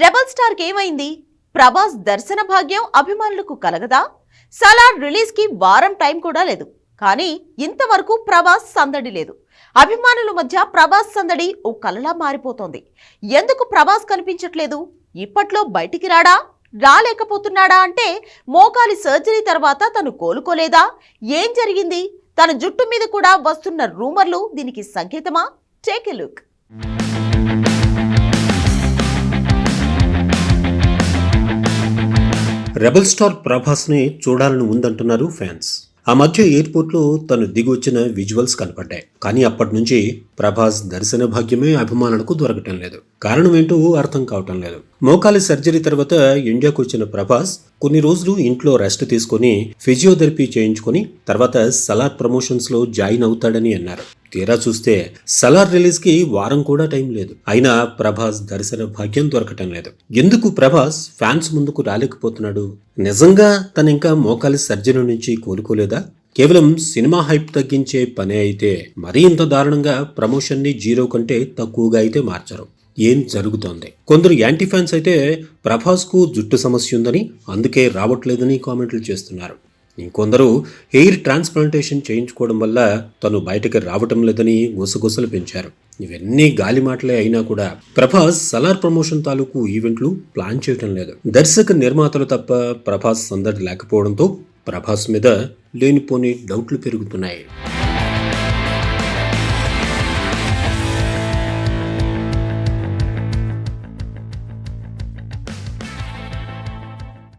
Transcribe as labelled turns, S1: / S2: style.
S1: Rebel star ఏమైంది ప్రభాస్ దర్శన భాగ్యం అభిమానులకు కలగదా? సలార్ రిలీజ్కి వారం టైం కూడా లేదు. కానీ ఇంతవరకు ప్రభాస్ సందడి లేదు. అభిమానుల మధ్య ప్రభాస్ సందడి ఓ కలలా మారిపోతోంది. ఎందుకు ప్రభాస్ కనిపించట్లేదు? ఇప్పట్లో బయటికి రాడా? రాలేకపోతున్నాడా అంటే మోకాలి సర్జరీ తర్వాత తను కోలుకోలేదా? ఏం జరిగింది? తన జుట్టు మీద కూడా వస్తున్న రూమర్లు దీనికి సంకేతమా? Take a look.
S2: Rebel star ప్రభాస్ని చూడాలని ఉందంటున్నారు ఫ్యాన్స్. ఆ మధ్య ఎయిర్పోర్ట్లో తను దిగొచ్చిన విజువల్స్ కనపడ్డాయి. కానీ అప్పటి నుంచి ప్రభాస్ దర్శన భాగ్యమే అభిమానులకు దొరకటం లేదు. కారణం ఏంటో అర్థం కావటం లేదు. మోకాలి సర్జరీ తర్వాత ఇండియాకు వచ్చిన ప్రభాస్ కొన్ని రోజులు ఇంట్లో రెస్ట్ తీసుకొని ఫిజియోథెరపీ చేయించుకొని తర్వాత సలార్ ప్రమోషన్స్లో జాయిన్ అవుతాడని అన్నారు. తీరా చూస్తే సలార్ రిలీజ్కి వారం కూడా టైం లేదు. అయినా ప్రభాస్ దర్శన భాగ్యం దొరకటం లేదు. ఎందుకు ప్రభాస్ ఫ్యాన్స్ ముందుకు రాలేకపోతున్నాడు? నిజంగా తన ఇంకా మోకాలి సర్జరీ నుంచి కోలుకోలేదా? కేవలం సినిమా హైప్ తగ్గించే పనే అయితే మరీ ఇంత దారుణంగా ప్రమోషన్ని జీరో కంటే తక్కువగా అయితే మార్చరు. ఏం జరుగుతోంది? కొందరు యాంటీ ఫ్యాన్స్ అయితే ప్రభాస్కు జుట్టు సమస్య ఉందని అందుకే రావట్లేదని కామెంట్లు చేస్తున్నారు. ఇంకొందరు హెయిర్ ట్రాన్స్ప్లాంటేషన్ చేయించుకోవడం వల్ల తను బయటకు రావటం లేదని గుసగుసలు పెంచారు. ఇవన్నీ గాలి మాటలే అయినా కూడా ప్రభాస్ సలార్ ప్రమోషన్ తాలూకు ఈవెంట్లు ప్లాన్ చేయటం లేదు. దర్శక నిర్మాతలు తప్ప ప్రభాస్ సందడి లేకపోవడంతో ప్రభాస్ మీద లేనిపోని డౌట్లు పెరుగుతున్నాయి.